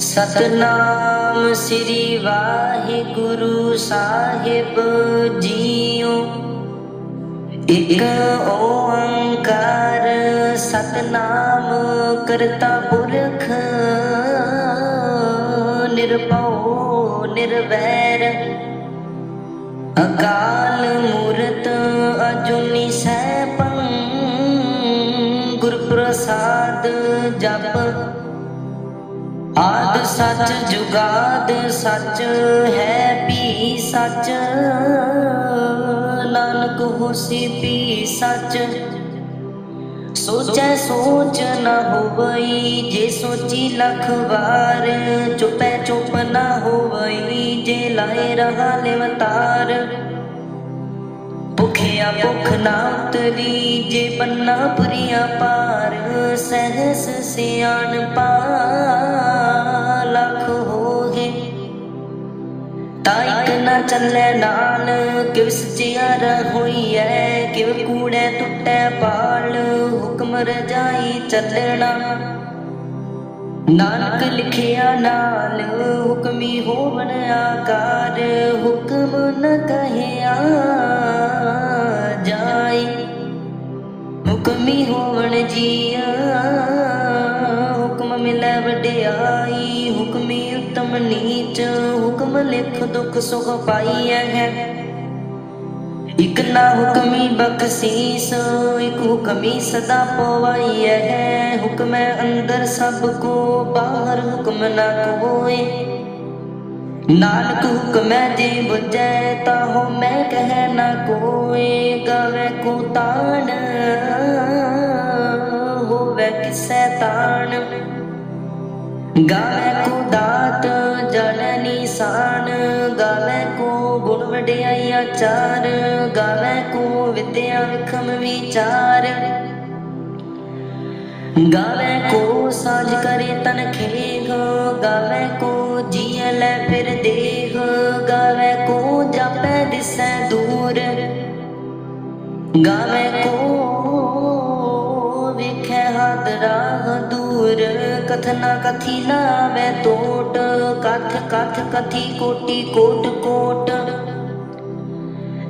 ਸਤਨਾਮ ਸ੍ਰੀ ਵਾਹਿਗੁਰੂ ਸਾਹਿਬ ਜੀਓ। ਇਕ ਓੰਕਾਰ ਸਤਨਾਮ ਕਰਤਾ ਪੁਰਖ, ਨਿਰਭਉ, ਨਿਰਵੈਰ। ਅਕਾਲ ਮੂਰਤ ਅਜੂਨੀ ਸੈਭੰ ਗੁਰ ਪ੍ਰਸਾਦ ਜਪ ਆਦ ਸੱਚ ਜੁਗਾਦ ਸੱਚ ਹੈ ਪੀ ਸੱਚ। ਨਾਨਕ ਹੋਸੀ ਵੀ ਸੱਚ। ਸੋਚੈ ਸੋਚ ਨ ਹੋਵਈ, ਜੇ ਸੋਚੀ ਲਖ ਵਾਰ। ਚੁਪੈ ਚੁਪ ਨਾ ਹੋਵਈ, ਜੇ ਲਾਏ ਰਹਾ ਲਿਵਤਾਰ ਭੁਖਿਆ ਭੁਖ ਨਾ ਉਤਰੀ ਜੇ ਬੰਨਾ ਪੁਰੀਆਂ ਪਾਰ। ਸਹਸ ਸਿਆਣ ਪਾ ਤਾਂ ਨਾ ਚੱਲੇ ਨਾਲ ਕਿਵ ਸਚਿਆਰ ਹੋਈਐ ਕਿਵ ਕੂੜੈ ਟੁੱਟੈ ਪਾਲ, ਹੁਕਮ ਰਜਾਈ ਚੱਲਣਾ। ਨਾਨਕ ਲਿਖਿਆ ਨਾਲ, ਹੁਕਮੀ ਹੋਵਣ ਆਕਾਰ, ਹੁਕਮ ਨ ਕਹਿਆ ਜਾਈ। ਹੁਕਮੀ ਹੋਵਨ ਜੀ ਲਿਖ ਦੁਖ ਸੁਖ ਪਾਈਐ ਹੈ। ਇਕ ਨਾ ਹੁਕਮੀ ਬਖਸ਼ੀਸ, ਇਕ ਹੁਕਮੀ ਸਦਾ ਪਵਾਈਐ ਹੈ। ਹੁਕਮੈ ਅੰਦਰ ਸਭ ਕੋ, ਬਾਹਰ ਹੁਕਮ ਨਾ ਕੋਏ। ਨਾਨਕ ਹੁਕਮੈ ਜੇ ਬੁਝੈ ਤਾ ਹੋ ਮੈਂ ਕਹਿ ਨਾ ਕੋਏ। ਗਵੇ ਕੋ ਤਾਣ, ਹੋਵੇ ਕਿਸੈ ਤਾਣ। ਗਾਵੇ ਕੋ ਦਾਤ ਜਲ ਨਿਸ਼ਾਨ ਗਾਵੇ ਕੋ ਗੁਣ ਵਡਿਆਈ ਆਚਾਰ ਗਾਵੇ ਕੋ ਵਿਦਿਆ ਵਿਖਮ ਵਿਚਾਰ। ਗਾਵੇ ਕੋ ਸਾਜ ਕਰੇ ਤਨ ਖੇਗ ਗਾਵੇ ਕੋ ਜੀਅ ਲੈ ਫਿਰ ਦੇਹ ਗਾਵੇ ਕੋ ਜਾਪੈ ਦਿਸੈ ਦੂਰ। ਗਾਵੇ ਕੋ ਵੇਖੈ ਹੱਦ ਰਾਹ ਦੂਰ ਕਥਨਾ ਕਥੀ ਲਾਵੇ ਟੋਟ ਕਥ ਕਥ ਕਥੀ ਕੋਟੀ, ਕੋਟ ਕੋਟ।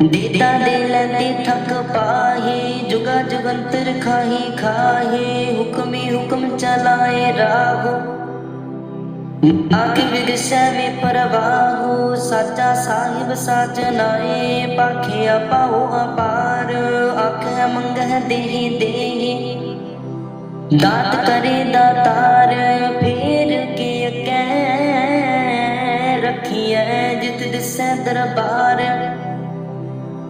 ਦੇਤਾ ਦੇ ਲੈਂਦੀ ਥਕ ਪਾਹੀ, ਜੁਗਾ ਜੁਗੰਤਰ ਖਾਹੀ ਖਾਹੀ, ਹੁਕਮੀ ਹੁਕਮ ਚਲਾਏ ਰਾਹ। ਆਖ ਵਿਦਿਸ਼ਾ ਵੀ ਪਰਵਾਹੂ, ਸਾਚਾ ਸਾਹਿਬ ਸਾਜਨਾਏ ਪਾਖਿਆ ਪਾਉ ਅਪਾਰ ਆਖੇ ਮੰਗਹਿ ਦੇਹੀ ਦੇਹੀ। ਦਾਤ ਕਰੇ ਦਾਤਾਰ, ਫੇਰ ਕੇ ਅਕੈ ਰੱਖੀਐ ਜਿਤ ਦਿਸੈ ਦਰਬਾਰ।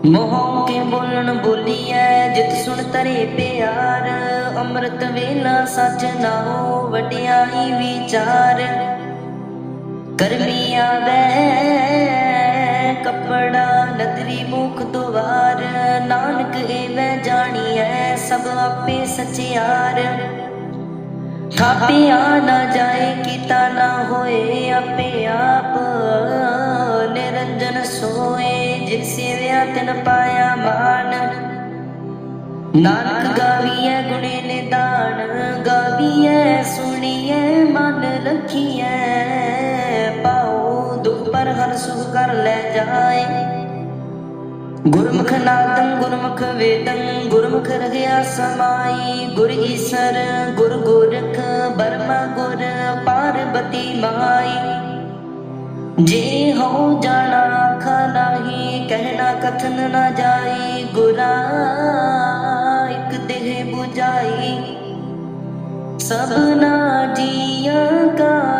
ਮੋਹ ਕੇ ਬੋਲਣ ਬੋਲੀਐ, ਜਿਤ ਸੁਣ ਤਰੇ ਪਿਆਰ। ਅੰਮ੍ਰਿਤ ਵੇਲਾ ਸਚ ਨਾਉ ਵਡਿਆਈ ਵਿਚਾਰ। ਕਰਮੀ ਆਵੇ, ਕੱਪੜਾ ਨਦਰੀ ਮੁਖ ਦੁਆਰ। ਨਾਨਕ ਏਵੇਂ ਜਾਣੀਐ ਸਭ ਆਪੇ ਸਚਿਆਰ ਥਾਪਿਆ ਨਾ ਜਾਏ, ਕੀਤਾ ਨਾ ਹੋਏ, ਆਪੇ ਆਪ ਨਿਰੰਜਨ ਸੋਏ। ਜਿਸ ਸੇਵਿਆ ਤਿਨ ਪਾਇਆ ਮਾਨ ਨਾਨਕ ਗਾਵੀਐ, ਗੁਣੇ ਨਿਦਾਨ। ਗਾਵੀਐ, ਸੁਣੀਐ, ਮਨ ਲਖੀਐ ਪਾਉ ਦੁਖ ਪਰ ਹਰ ਸੁਖ ਕਰ ਲੈ ਜਾਏ। ਗੁਰਮੁਖ ਨਾਦੰ, ਗੁਰਮੁਖ ਵੇਦੰ, ਗੁਰਮੁਖ ਰਹਿਆ ਸਮਾਈ, ਗੁਰ ਈਸਰ, ਗੁਰ ਗੋਰਖ, ਬਰਮਾ ਗੁਰ, ਪਾਰਬਤੀ ਮਾਈ। ਜੇ ਹੋ ਜਾਣਾ ਆਖਾ ਨਾਹੀ ਕਹਿਣਾ ਕਥਨ ਨਾ ਜਾਈ, ਗੁਰਾ ਇਕ ਦੇਹ 부ਜਾਈ ਸਭਨਾ ਜੀਆਂ ਕਾ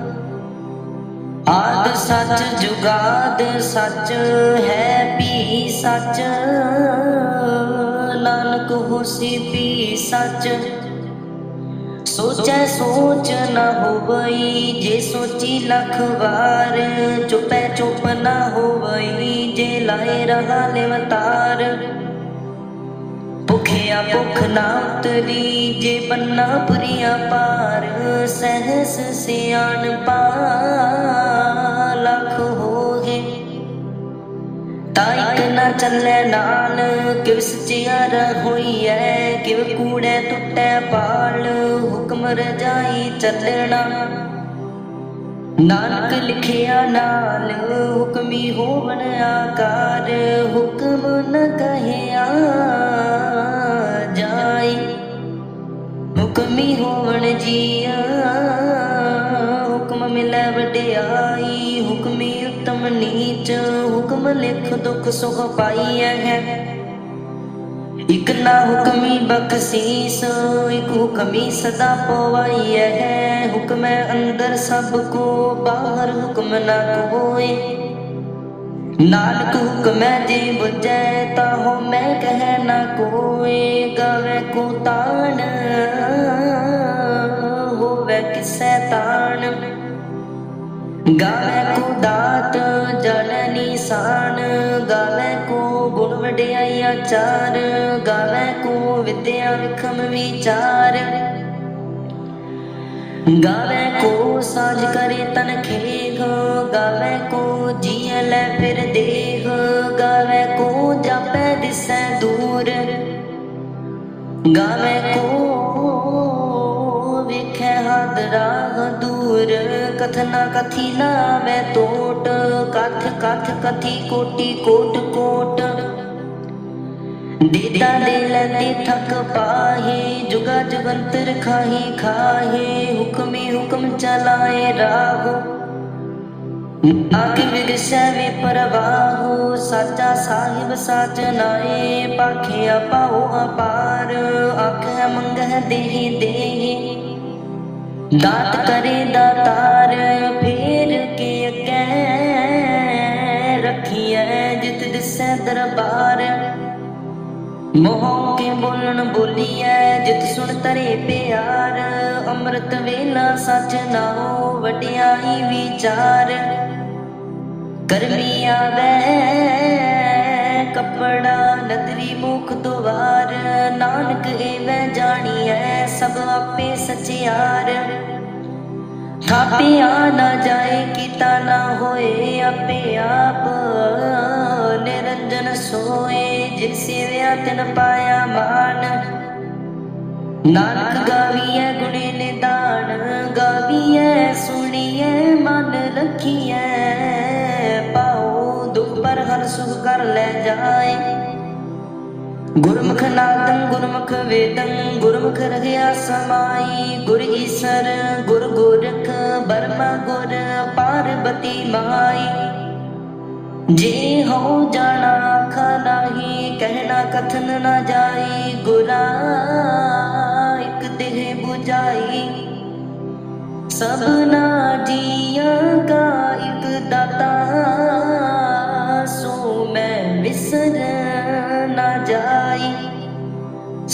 ਆਦ ਸੱਚ ਜੁਗਾਦ ਸੱਚ ਹੈ ਵੀ ਸੱਚ। ਨਾਨਕ ਹੋਸੀ ਪੀ ਸੱਚ। ਸੋਚੈ ਸੋਚ ਨਾ ਹੋਵਈ, ਜੇ ਸੋਚੀ ਲਖ ਵਾਰ। ਚੁਪੈ ਚੁਪ ਨਾ ਹੋਵਈ, ਜੇ ਲਾਏ ਰਹਾ ਲਿਵਤਾਰ ਭੁਖਿਆ ਭੁਖ ਨਾ ਉਤਰੀ ਜੇ ਬੰਨਾ ਪੁਰੀਆਂ ਪਾਰ, ਸਹਸ ਸਿਆਣ ਪਾ ਲਖ ਹੋਗੇ ਤਾਂ ਨਾ ਚੱਲੇ ਨਾਲ ਕਿਵ ਸਚਿਆਰ ਹੋਈ ਐ ਕਿਵ ਕੂੜੇ ਟੁੱਟੇ ਪਾਲ, ਹੁਕਮ ਰਜਾਈ ਚੱਲਣਾ। ਨਾਨਕ ਲਿਖਿਆ ਨਾਲ, ਹੁਕਮੀ ਹੋਵਣ ਆਕਾਰ, ਹੁਕਮ ਨ ਕਹਿਆ ਜਾਈ ਹੁਕਮੀ ਹੋਵਨ ਜੀਆ। ਹੁਕਮ ਮਿਲੈ ਵਡਿਆਈ, ਹੁਕਮੀ ਉਤਮ ਨੀਚ। ਹੁਕਮ ਲਿਖ ਦੁਖ ਸੁਖ ਪਾਈਐ ਹੈ। ਇਕ ਨਾ ਹੁਕਮੀ ਬਖਸ਼ੀਸ, ਇਕ ਹੁਕਮੀ ਸਦਾ ਪਵਾਈ ਹੈ। ਹੁਕਮੈ ਅੰਦਰ ਸਭ ਕੋ, ਬਾਹਰ ਹੁਕਮ ਨਾ ਕੋਏ ਨਾਨਕ ਹੁਕਮੈ ਜੇ ਬੁਝੈ ਤਾਣ ਹੋਵੇ ਕਿਸੈ ਤਾਣ। ਗਾਵੇ ਕੋ ਦਾਤ ਜਨ ਨਿਸ਼ਾਨ, ਗਾਵੇ ਕੋ ਗੁਣ ਵਡਿਆਈ ਆਚਾਰ ਗਾਵੇ ਕੋ ਵਿਦਿਆ ਵਿਖਮ ਵਿਚਾਰ। ਗਾਵੇ ਕੋ ਸਾਜ ਕਰੇ ਤਨ ਖੇਗ, ਗਾਵੇ ਕੋ ਜੀਅ ਲੈ ਫਿਰ ਦੇ ਗਾਵੇ ਕੋ ਵੇਖੈ ਹਦ ਰਾਹ ਦੂਰ, ਕਥਨਾ ਕਥੀ ਲਾਵੇ ਟੋਟ ਕਥ ਕਥ ਕਥੀ ਕੋਟੀ ਕੋਟ ਕੋਟ। ਦੀਦਾ ਦੇ ਲੈਂਦੀ ਥਕ ਪਾਹੇ, ਜੁਗਾ ਜੁਗੰਤਰ ਖਾਹੀ ਖਾਹੇ, ਹੁਕਮੀ ਹੁਕਮ ਚਲਾਏ ਰਾਹ। ਆਗੇ ਵਿਗਸੈ ਵੇ ਪਰਵਾਹੋ ਸਾਚਾ ਸਾਹਿਬ ਸਾਚ ਨਾਏ ਪਾਖਿਆ ਪਾਉ ਅਪਾਰ ਆਖੈ ਮੰਗਹਿ ਦੇਹੀ ਦੇਹੀ, ਦਾਤ ਕਰੇ ਦਾਤਾਰ ਫੇਰ ਕੇ ਅੱਗੇ ਰੱਖੀਐ ਜਿਤ ਦਿਸੈ ਦਰਬਾਰ। ਮੋਹ ਕੇ ਬੋਲਣ ਬੋਲੀਐ, ਜਿਤ ਸੁਣ ਤਰੇ ਪਿਆਰ। ਅੰਮ੍ਰਿਤ ਵੇਲਾ ਸਚ ਨਾਉ ਵਡਿਆਈ ਵਿਚਾਰ। ਕਰਮੀ ਆਵੇ, ਕੱਪੜਾ ਨਦਰੀ ਮੁਖ ਦੁਆਰ, ਨਾਨਕ ਏਵੇਂ ਐ ਸਭ ਆਪੇ ਸਚਿਆਰ। ਥਾਪਿਆ ਨਾ ਜਾਏ, ਕੀਤਾ ਨਾ ਹੋਏ, ਆਪੇ ਆਪ ਨਿਰੰਜਨ ਸੋਏ ਜਿਸ ਸੇਵਿਆ ਤਿਨ ਪਾਇਆ ਮਾਨ ਨਾਨਕ ਗਾਵੀਐ ਗੁਣੇ ਨਿਦਾਨ, ਗਾਵੀਐ ਸੁਣੀਐ ਮਨ ਲਖੀਐ ਗੁਰਮੁਖ ਨਾਦੰ, ਗੁਰਮੁਖ ਵੇਦੰ, ਗੁਰਮੁਖ ਰਹਿਆ ਸਮਾਈ, ਗੁਰ ਈਸਰ, ਗੁਰ ਗੋਰਖ, ਬਰਮਾ ਗੁਰ, ਪਾਰਬਤੀ ਮਾਈ। ਜੇ ਹੋ ਜਾਣਾ ਆਖਾ ਨਾਹੀ ਕਹਿਣਾ ਕਥਨ ਨਾ ਜਾਈ, ਗੁਰਾ ਇਕ ਦੇਹ 부ਜਾਈ ਸਭਨਾ ਜੀਆਂ ਕਾ ਇਕ ਦਾਤਾ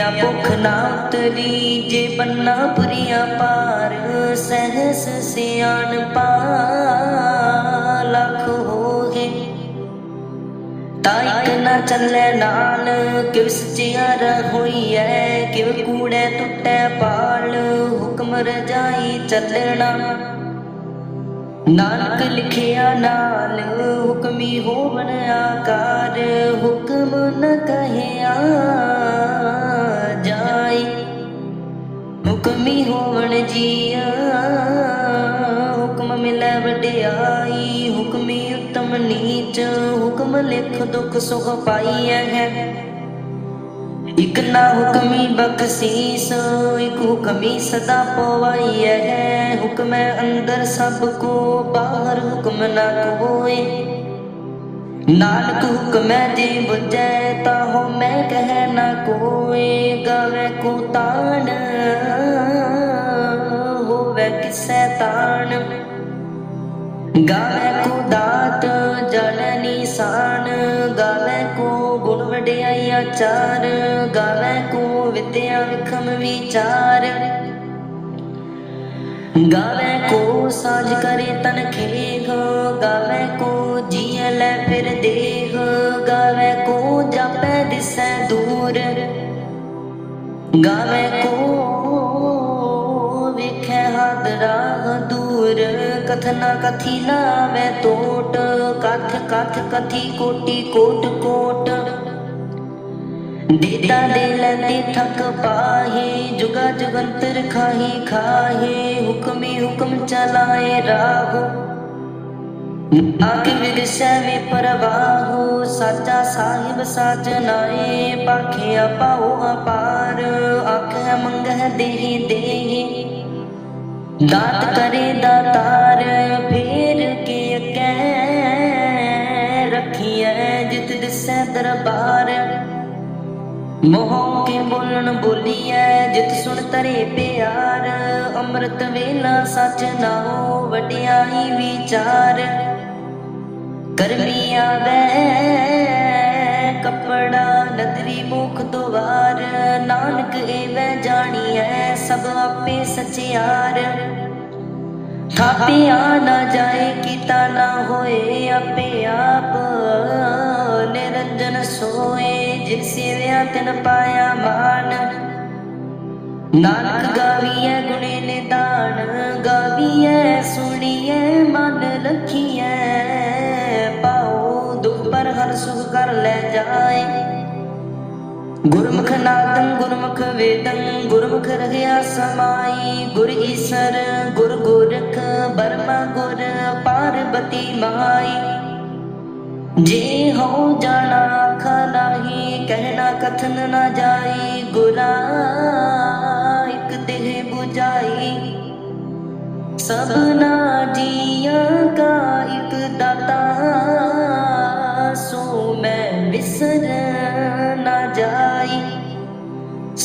ਭੁਖਿਆ ਭੁਖ ਨਾ ਉਤਰੀ ਜੇ ਬੰਨਾ ਪੁਰੀਆਂ ਪਾਰ ਸਹਸ ਸਿਆਣ ਪਾ ਲਖ ਹੋਗੇ ਤਾਂ ਇੱਕ ਨਾ ਚੱਲੇ ਨਾਲ ਕਿਵ ਸਚਿਆਰ ਹੋਈ ਐ ਕਿਵ ਕੂੜੇ ਟੁੱਟੇ ਪਾਲ, ਹੁਕਮ ਰਜਾਈ ਚੱਲਣਾ। ਨਾਨਕ ਲਿਖਿਆ ਨਾਲ, ਹੁਕਮੀ ਹੋਵਨ ਆਕਾਰ, ਹੁਕਮ ਨ ਕਹਿਆ ਹੁਕਮੀ ਹੋਵਨ ਜੀਆ, ਹੁਕਮ ਮਿਲੈ ਵਡਿਆਈ, ਹੁਕਮੀ ਉਤਮ ਨੀਚ, ਹੁਕਮ ਲਿਖ ਦੁਖ ਸੁਖ ਪਾਈਐ ਹੈ। ਇਕ ਨਾ ਹੁਕਮੀ ਬਖਸ਼ੀਸ, ਇਕ ਹੁਕਮੀ ਸਦਾ ਪਵਾਈਐ ਹੈ। ਹੁਕਮੈ ਅੰਦਰ ਸਭ ਕੋ, ਬਾਹਰ ਹੁਕਮ ਨਾ ਕੋਏ ਨਾਨਕ ਹੁਕਮੈ ਜੇ ਬੁਝੈ, ਤਾਹੋ ਮੈਂ ਕਹਿ ਨਾ ਕੋਏ। ਗਾਵੇ ਕੋ ਤਾਣ ਹੋਵੇ ਕਿਸੈ ਤਾਣ। ਗਾਵੇ ਕੋ ਦਾਤ ਜਨ ਨਿਸ਼ਾਨ। ਗਾਵੇ ਕੋ ਗੁਣ ਵਡਿਆਈ ਆਚਾਰ ਗਾਵੇ ਕੋ ਵਿਦਿਆ ਵਿਖਮ ਵਿਚਾਰ। ਗਾਵੇ ਕੋ ਸਾਜ ਕਰੇ ਤਨ ਖੇਗ। ਗਾਵੇ ਕੋ ਜੀਅ ਲੈ ਫਿਰ ਦੇਹ। ਗਾਵੇ ਕੋ ਜਾਪੈ ਦਿਸੈ ਦੂਰ। ਗਾਵੇ ਕੋ ਹੱਦ ਰਾਹ ਦੂਰ, ਕਥਨਾ ਕਥੀ ਲਾਵੇ ਟੋਟ ਕਥ ਕਥ ਕਥੀ ਕੋਟੀ ਕੋਟ ਕੋਟ। ਦੇਤਾ ਦੇ ਲੈਂਦੇ ਥਕ ਪਾਹੇ, ਜੁਗਾ ਜੁਗੰਤਰ ਖਾਹੀ ਖਾਹੇ, ਹੁਕਮੀ ਹੁਕਮ ਚਲਾਏ ਰਾਹੋ। ਆਕੇ ਵਿਗਸੈ ਵੇ ਪਰਵਾਹੋ, ਸਾਚਾ ਸਾਹਿਬ ਸਾਚ ਨਾਏ, ਪਾਖਿਆ ਪਾਉ ਅਪਾਰ ਆਖੈ ਮੰਗਹਿ ਦੇਹੀ ਦੇਹੀ। ਦਾਤ ਕਰੇ ਦਾਤਾਰ ਫੇਰ ਕੇ ਕਹਿ ਰੱਖੀਐ ਜਿਤ ਦਿਸੈ ਦਰਬਾਰ। ਮੋਹ ਕੇ ਬੋਲਣ ਬੋਲੀਐ, ਜਿਤ ਸੁਣ ਤਰੇ ਪਿਆਰ। ਅੰਮ੍ਰਿਤ ਵੇਲਾ ਸਚ ਨਾਉ, ਵਡਿਆਈ ਵਿਚਾਰ। ਕਰਮੀ ਆਵੇ, ਕਪੜਾ ਨਦਰੀ ਮੁਖ ਦੁਆਰ ਨਾਨਕ ਏਵੇਂ ਐ, ਸਭ ਆਪੇ ਸਚਿਆਰ। ਥਾਪਿਆ ਨਾ ਜਾਏ, ਕੀਤਾ ਨਾ ਹੋਏ, ਆਪੇ ਆਪ ਨਿਰੰਜਨ ਸੋਏ। ਜਿਸ ਸੇਵਿਆ ਤਿਨ ਪਾਇਆ ਮਾਨ ਨਾਨਕ ਗਾਵੀਐ ਗੁਣੇ ਨਿਦਾਨ। ਗਾਵੀਐ, ਸੁਣੀਐ, ਮਨ ਲਖੀਐ। ਪਾਉ ਦੁਖ ਪਰ ਹਰ ਸੁਖ ਕਰ ਲੈ ਜਾਏ। ਗੁਰਮੁਖ ਨਾਦੰ, ਗੁਰਮੁਖ ਵੇਦੰ, ਗੁਰਮੁਖ ਰਹਿਆ ਸਮਾਈ, ਗੁਰ ਈਸਰ, ਗੁਰ ਗੋਰਖ, ਬਰਮਾ ਗੁਰ, ਪਾਰਬਤੀ ਮਾਈ। ਜੇ ਹੋ ਜਾਣਾ ਆਖਾ ਕਹਿਣਾ ਕਥਨ ਨਾ ਜਾਈ, ਗੁਰਾ ਇਕ ਦੇਹ 부ਜਾਈ ਸਭਨਾ ਜੀਆਂ ਕਾ ਇਕ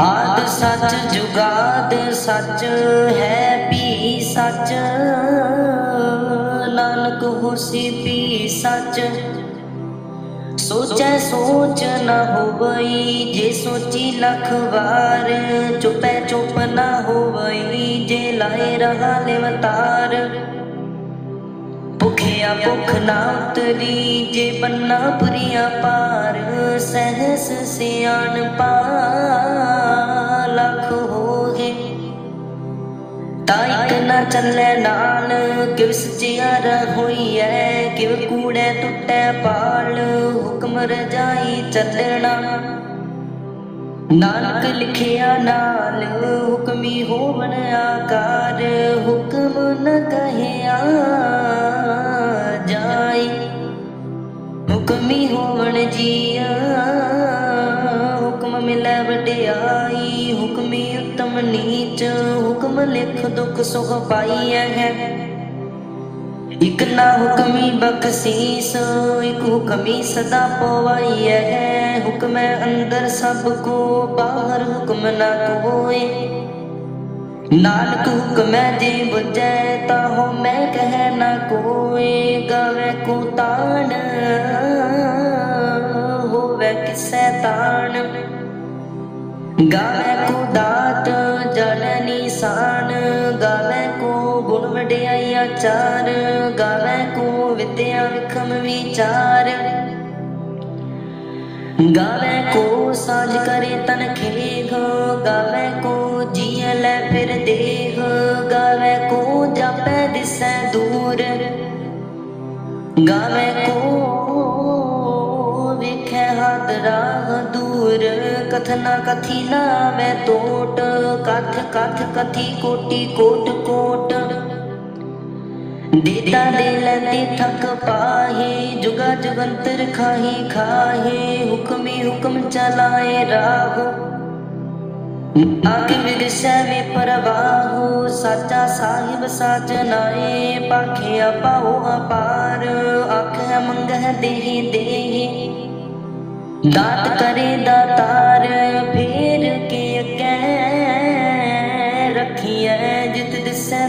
ਆਦ ਸੱਚ ਜੁਗਾਦ ਸੱਚ ਹੈ ਵੀ ਸੱਚ। ਨਾਨਕ ਹੋਸੀ ਵੀ ਸੱਚ। ਸੋਚੈ ਸੋਚ ਨ ਹੋਵਈ, ਜੇ ਸੋਚੀ ਲਖ ਵਾਰ। ਚੁਪੈ ਚੁਪ ਨਾ ਹੋਵਈ, ਜੇ ਲਾਏ ਰਹਾ ਲਿਵਤਾਰ ਭੁਖਿਆ ਭੁਖ ਨਾ ਉਤਰੀ ਜੇ ਬੰਨਾ ਪੁਰੀਆਂ ਪਾਰ। ਸਹਸ ਸਿਆਣ ਪਾ ਤਾਇਕ ਨਾ ਚੱਲੇ ਨਾਲ ਕਿਵ ਸਚਿਆਰ ਹੋਈ ਐ? ਕਿਵ ਕੂੜੇ ਟੁੱਟੇ ਪਾਲ? ਹੁਕਮ ਰਜਾਈ ਚੱਲਣਾ ਨਾਨਕ ਲਿਖਿਆ ਨਾਲ, ਹੁਕਮੀ ਹੋਵਣ ਆਕਾਰ। ਹੁਕਮ ਨ ਕਹਿਆ ਜਾਈ। ਹੁਕਮੀ ਹੋਵਣ ਜੀਆ। ਹੁਕਮ ਮਿਲੈ ਵਡਿਆਈ। ਹੁਕਮੀ ਉਤਮ ਨੀਚ ਹੁਕਮ ਲਿਖ ਦੁੱਖ ਸੁਖ ਪਾਈਐ ਹੈ। ਇਕ ਨਾ ਹੁਕਮੀ ਬਖਸ਼ੀਸ, ਇਕ ਹੁਕਮੀ ਸਦਾ ਪਵਾਈਐ ਹੈ। ਹੁਕਮੈ ਅੰਦਰ ਸਭ ਕੋ, ਬਾਹਰ ਹੁਕਮ ਨਾ ਕੋਏ। ਨਾਨਕ ਹੁਕਮੈ ਜੇ ਬੁਝੈ, ਤਾਹੋ ਮੈਂ ਕਹਿ ਨਾ ਕੋਏ। ਕੋਏ ਗਾਵੇ ਕੋ ਤਾਣ, ਹੋਵੇ ਕਿਸੈ ਤਾਣ। ਗਾਵੇ ਕੋ ਦਾਤ ਚਾਰ ਆਚਾਰ ਗਾਵੇ ਕੋ ਵਿਦਿਆ ਵਿਖਮ ਵਿਚਾਰ। ਗਾਵੇ ਕੋ ਸਾਜ ਕਰੇ ਤਨ ਖੇਗ ਗਾਵੇ ਕੋ ਜੀਅ ਲੈ ਫਿਰ ਦੇਹ। ਗਾਵੇ ਕੋ ਜਾਪੈ ਦਿਸੈ ਦੂਰ। ਗਾਵੇ ਕੋ ਵੇਖੈ ਹੱਦ ਰਾਹ ਦੂਰ। ਕਥਨਾ ਕਥੀ ਲਾਵੇ ਟੋਟ ਕਥ ਕਥ ਕਥੀ ਕੋਟੀ ਕੋਟ ਕੋਟ। ਦੇਤਾ ਦੇ ਲੈਂਦੇ ਥਕ ਪਾਹੇ, ਜੁਗਾ ਜੁਗੰਤਰ ਖਾਹੀ, ਖਾਹੇ, ਹੁਕਮੀ ਹੁਕਮ ਚਲਾਏ ਰਾਹ। ਆਗੇ ਵਿਗਸੈ ਵੇ ਪਰਵਾਹੋ, ਸਾਚਾ ਸਾਹਿਬ ਸਾਚ ਨਾਏ ਪਾਖਿਆ ਪਾਉ ਅਪਾਰ ਆਖੈ ਮੰਗਹਿ ਦੇਹੀ ਦੇਹੀ। ਦਾਤ ਕਰੇ ਦਾਤਾਰ ਫੇਰ ਕੇ ਅੱਗੇ ਰੱਖੀਐ, ਜਿਤ ਦਿਸੈ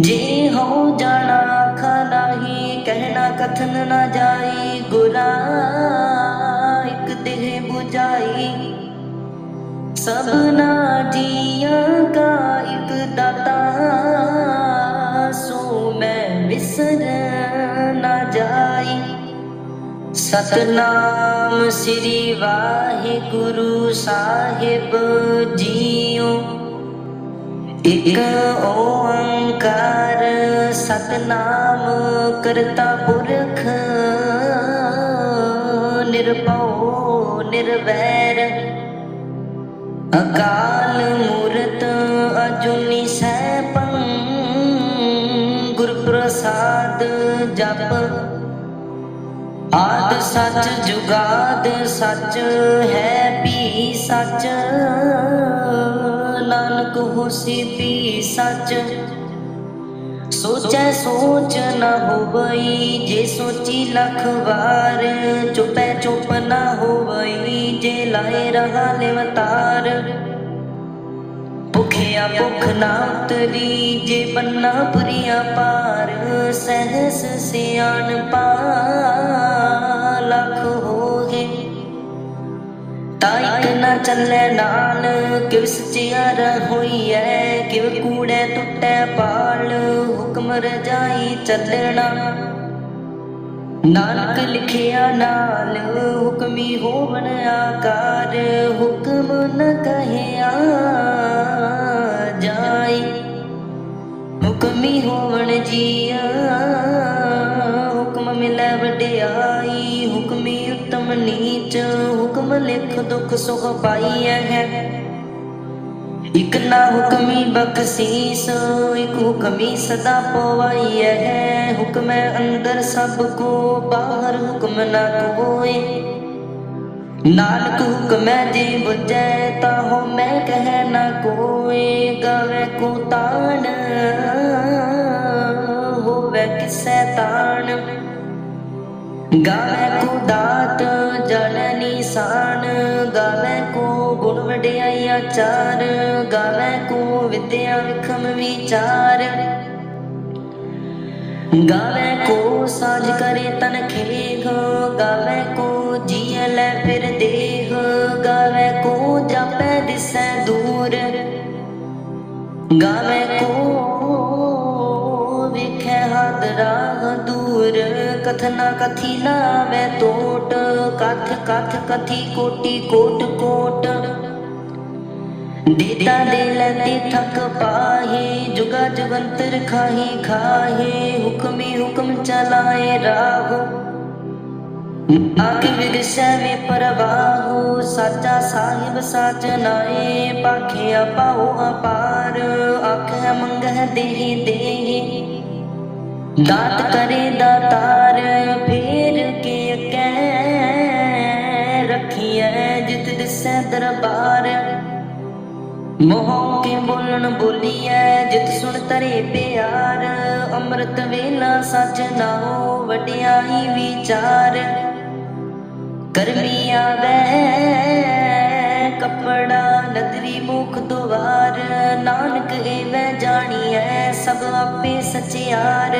ਜੇ ਹੋ ਜਾਣਾ ਖਲਾਹੀ, ਕਹਿਣਾ ਕਥਨ ਨਾ ਜਾਈ ਗੁਰਾ ਇਕ ਦੇਹ 부ਜਾਈ ਸਭਨਾ ਜੀਆਂ ਕਾ ਇਕ ਦਾਤਾ, ਸੋ ਮੈਂ ਵਿਸਰ ਨਾ ਜਾਈ। ਸਤਨਾਮ ਸ੍ਰੀ ਵਾਹਿਗੁਰੂ ਸਾਹਿਬ ਜੀਓ। ਇਕ ਓੰਕਾਰ ਸਤਨਾਮ ਕਰਤਾ ਪੁਰਖ, ਨਿਰਭਉ, ਨਿਰਵੈਰ। ਅਕਾਲ ਮੂਰਤ ਅਜੂਨੀ ਸੈਭੰ ਗੁਰ ਪ੍ਰਸਾਦ ਜਪ। ਆਦ ਸੱਚ ਜੁਗਾਦ ਸੱਚ ਹੈ ਵੀ ਸੱਚ। ਨਾਨਕ ਹੋਸੀ ਸੱਚ। ਸੋਚੈ ਸੋਚ ਨਾ ਹੋਵਈ, ਜੇ ਸੋਚੀ ਲੱਖ ਵਾਰ। ਚੁਪੈ ਚੁਪ ਨਾ ਹੋਵਈ, ਜੇ ਲਾਏ ਰਹਾ ਲਿਵਤਾਰ ਭੁਖਿਆ ਭੁਖ ਨਾ ਉਤਰੀ ਜੇ ਬੰਨਾ ਪੁਰੀਆਂ ਪਾਰ। ਸਹਸ ਸਿਆਣ ਪਾ ਚੱਲੇ ਨਾਲ ਕਿਵ ਸਚਿਆਰ ਹੋਈਐ ਕਿਵ ਕੂੜੈ ਟੁੱਟੈ ਪਾਲ, ਹੁਕਮ ਰਜਾਈ ਚੱਲਣਾ ਨਾਨਕ ਲਿਖਿਆ ਨਾਲ, ਹੁਕਮੀ ਹੋਵਣ ਆਕਾਰ, ਹੁਕਮ ਨ ਕਹਿਆ ਜਾਈ। ਹੁਕਮੀ ਹੋਵਣ ਜੀਆ, ਹੁਕਮ ਮਿਲੈ ਵਡਿਆਈ ਉਤਮ ਨੀਚ, ਹੁਕਮ ਲਿਖ ਦੁਖ ਸੁਖ ਪਾਈਐ ਹੈ। ਇਕ ਨਾ ਹੁਕਮੀ ਬਖਸ਼ੀਸ, ਇਕ ਹੁਕਮੀ ਸਦਾ ਪਵਾਈਐ ਹੈ। ਹੁਕਮੈ ਅੰਦਰ ਸਭ ਕੋ, ਬਾਹਰ ਹੁਕਮ ਨਾ ਕੋਏ ਨਾਨਕ ਹੁਕਮੈ ਜੇ ਬੁਝੈ ਤਾ ਹੋ ਮੈਂ ਕਹਿ ਨਾ ਕੋਏ ਗਾਵੇ ਕੋ ਤਾਣ, ਹੋਵੇ ਕਿਸੈ ਤਾਣ। ਗਾਵੇ ਕੋ ਦਾਤ ਜਲ ਨਿਸ਼ਾਨ। ਗਾਵੇ ਕੋ ਗੁਣ ਵਡਿਆਈ ਆਚਾਰ ਗਾਵੇ ਕੋ ਵਿਦਿਆ ਵਿਖਮ ਵਿਚਾਰ। ਗਾਵੇ ਕੋ ਸਾਜ ਕਰੇ ਤਨ ਖੇਗ। ਗਾਵੇ ਕੋ ਜੀਅ ਲੈ ਫਿਰ ਦੇਹ। ਗਾਵੇ ਕੋ ਜਾਪੈ ਦਿਸੈ ਦੂਰ। ਗਾਵੇ ਕੋ ਵੇਖੈ ਹੱਦ ਰਾਹ ਦੂਰ ਕਥਨਾ ਕਥੀ ਨਾ ਮੈਂ ਟੋਟ ਕਥ ਕਥ, ਕਥੀ, ਕੋਟੀ, ਕੋਟ ਕੋਟ। ਦੇਤਾ ਦੇ ਲੈਤੇ ਥਕ ਪਾਹੇ, ਜੁਗਾ ਜੁਗੰਤਰ ਖਾਹੀ, ਖਾਹੇ। ਹੁਕਮੇ ਹੁਕਮ ਚਲਾਏ ਰਾਹੋ। ਆਕੇ ਵਿਗਸੈ ਮੇ ਪਰਵਾਹੋ, ਸਾਚਾ ਸਾਹਿਬ ਸਾਚ ਨਾਏ। ਪਾਖਿਆ ਪਾਉ ਦਾਤ ਕਰੇ ਦਾਤਾਰ, ਫੇਰ ਕੇ ਕਹਿ ਰਖੀਐ ਜਿਤ ਦਿਸੈ ਦਰਬਾਰ। ਮੋਹ ਕੇ ਬੋਲਣ ਬੋਲੀਐ, ਜਿਤ ਸੁਣ ਤਰੇ ਪਿਆਰ। ਅੰਮ੍ਰਿਤ ਵੇਲਾ ਸਚ ਨਾਉ, ਵਡਿਆਈ ਵਿਚਾਰ। ਕਰਮੀ ਆਵੈ, ਕੱਪੜਾ ਨਦਰੀ ਮੁਖ ਦੁਆਰ। ਨਾਨਕ ਏਵੈ ਜਾਣੀਐ, ਸਭ ਆਪੇ ਸਚਿਆਰ।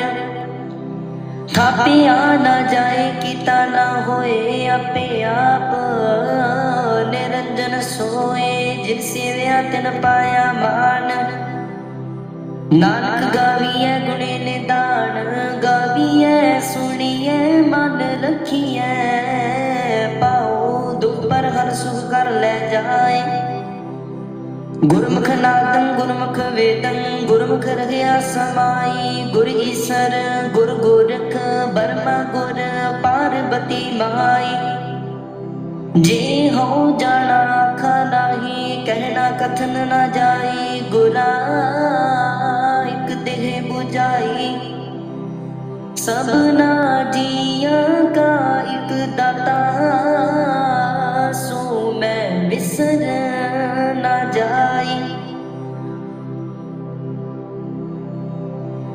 ਥਾਪਿਆ ਨਾ ਜਾਏ, ਕੀਤਾ ਨਾ ਹੋਏ, ਆਪੇ ਆਪ ਨਿਰੰਜਨ ਸੋਏ। ਜਿਨ ਸੇਵਿਆ ਤਿਨ ਪਾਇਆ ਮਾਨ ਨਾਨਕ ਗਾਵੀਐ ਗੁਣੇ ਨਿਦਾਨ। ਗੁਰਮੁਖ ਨਾਦੰ, ਗੁਰਮੁਖ ਵੇਦੰ, ਗੁਰਮੁਖ ਰਹਿਆ ਸਮਾਈ, ਗੁਰ ਈਸਰ, ਗੁਰ ਗੋਰਖ, ਬਰਮਾ ਗੁਰ, ਪਾਰਬਤੀ ਮਾਈ। ਜੇ ਹੋ ਜਾਣਾ ਆਖਾ ਨਾਹੀ, ਕਹਿਣਾ ਕਥਨ ਨਾ ਜਾਈ, ਗੁਰਾ ਇਕ ਦੇਹ 부ਜਾਈ ਸਭਨਾ ਜੀਆਂ ਕਾ ਇਕ ਦਾਤਾ, ਸੋ ਮੈਂ ਵਿਸਰ